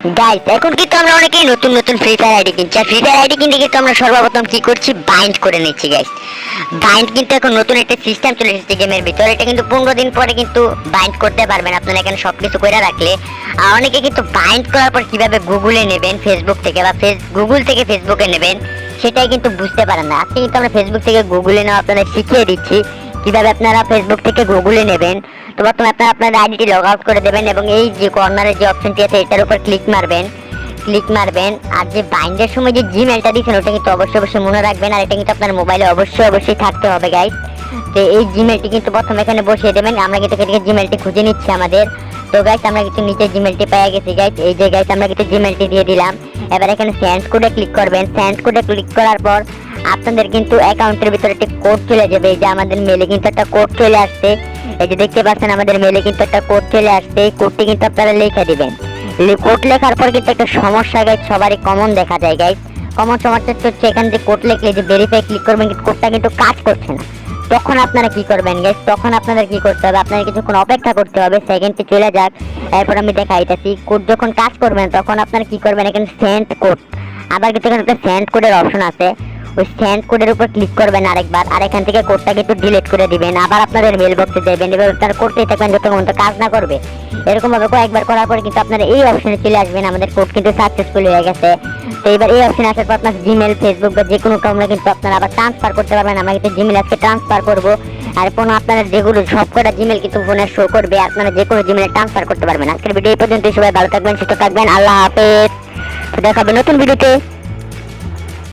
Guys এখন কিন্তু আমরা অনেকেই নতুন নতুন ফ্রি ফায়ার আইডি কিনছি। ফ্রি ফায়ার আইডি কিনতে কিন্তু আমরা সর্বপ্রথম কি করছি? বাইন্ড করে নিচ্ছি গাইস বাইন্ড কিন্তু এখন নতুন একটা সিস্টেম চলে এসেছে গেমের ভিতরে। এটা কিন্তু পনেরো দিন পরে কিন্তু বাইন্ড করতে পারবেন আপনারা এখানে সবকিছু করে রাখলে। আর অনেকে কিন্তু বাইন্ড করার পর কীভাবে গুগলে নেবেন? ফেসবুক থেকে বা ফেস গুগল থেকে ফেসবুকে নেবেন, সেটাই কিন্তু বুঝতে পারেন না। আজকে কিন্তু আমরা ফেসবুক থেকে গুগলে নেওয়া আপনাদের শিখিয়ে দিচ্ছি। কীভাবে আপনারা ফেসবুক থেকে গুগলে নেবেন, তো প্রথমে আপনারা আপনার আইডিটি লগ আউট করে দেবেন এবং এই যে কর্নারের যে অপশনটি আছে, এটার উপর ক্লিক মারবেন। ক্লিক মারবেন, আর যে বাইন্ডের সময় যে জিমেলটা দিচ্ছেন, ওটা কিন্তু অবশ্যই অবশ্যই মনে রাখবেন, আর এটা কিন্তু আপনার মোবাইলে অবশ্যই অবশ্যই থাকতে হবে গাইড তো এই জিমেলটি কিন্তু প্রথমে এখানে বসিয়ে দেবেন, আমরা কিন্তু জিমেলটি খুঁজে নিচ্ছি আমাদের। তো গাইস আমরা কিন্তু নিচে জিমেলটি পেয়ে গেছি গাইস এই যে গাইস আমরা কিন্তু জিমেলটি দিয়ে দিলাম। এবার এখানে সেন্ড কোডে ক্লিক করবেন। সেন্ড কোডে ক্লিক করার পর আপনাদের কিন্তু অ্যাকাউন্টের ভিতরে একটি কোড চলে যাবে। এই যে আমাদের মেলে কিন্তু একটা কোড চলে আসছে। এই যে দেখতে পাচ্ছেন, আমাদের মেলে কিন্তু একটা কোড চলে আসছে। এই কোডটি কিন্তু আপনারা লিখে দিবেন। কোড লেখার পর কিন্তু একটা সমস্যা গাইজ সবারই কমন দেখা যায় গাইজ কমন সমস্যা হচ্ছে এখানে যে কোড লিখলে যে ভেরিফাই ক্লিক করবেন, কিন্তু কোডটা কিন্তু কাজ করছে না। তখন আপনারা কি করবেন গাইজ তখন আপনাদের কি করতে হবে? আপনাদের কিছুক্ষণ অপেক্ষা করতে হবে। সেকেন্ডটি চলে যাক। এরপর আমি দেখাইতেছি কোড যখন কাজ করবেন, তখন আপনারা কি করবেন? এখানে সেন্ড কোড আবার কিন্তু এখানে একটা সেন্ড কোডের অপশন আছে। ওই সেন্ড কোডের উপর ক্লিক করবেন আরেকবার। আর এখান থেকে কোডটা কিন্তু ডিলিট করে দিবেন। আবার আপনাদের মেল বক্সে দেবেন এবার আপনারা করতেই থাকবেন যতক্ষণ পর্যন্ত কাজ না করবে। এরকম ভাবে কয়েকবার করার পরে কিন্তু আপনারা এই অপশনে চলে আসবেন। আমাদের কোড কিন্তু সাকসেসফুল হয়ে গেছে। তো এবার এই অপশনে আসার পর আপনার জিমেল ফেসবুক বা যে কোনো কামরা কিন্তু আপনারা আবার ট্রান্সফার করতে পারবেন। আমরা কিন্তু জিমেল আজকে ট্রান্সফার করব। আর কোনো আপনারা যেগুলো সবকটা জিমেল কিন্তু ফোনে শো করবে। আপনারা যে কোনো জিমেলে ট্রান্সফার করতে পারবেন। আজকের ভিডিও এই পর্যন্ত সবাই ভালো থাকবেন, সুস্থ থাকবেন। আল্লাহ হাফেজ। দেখা হবে নতুন ভিডিওতে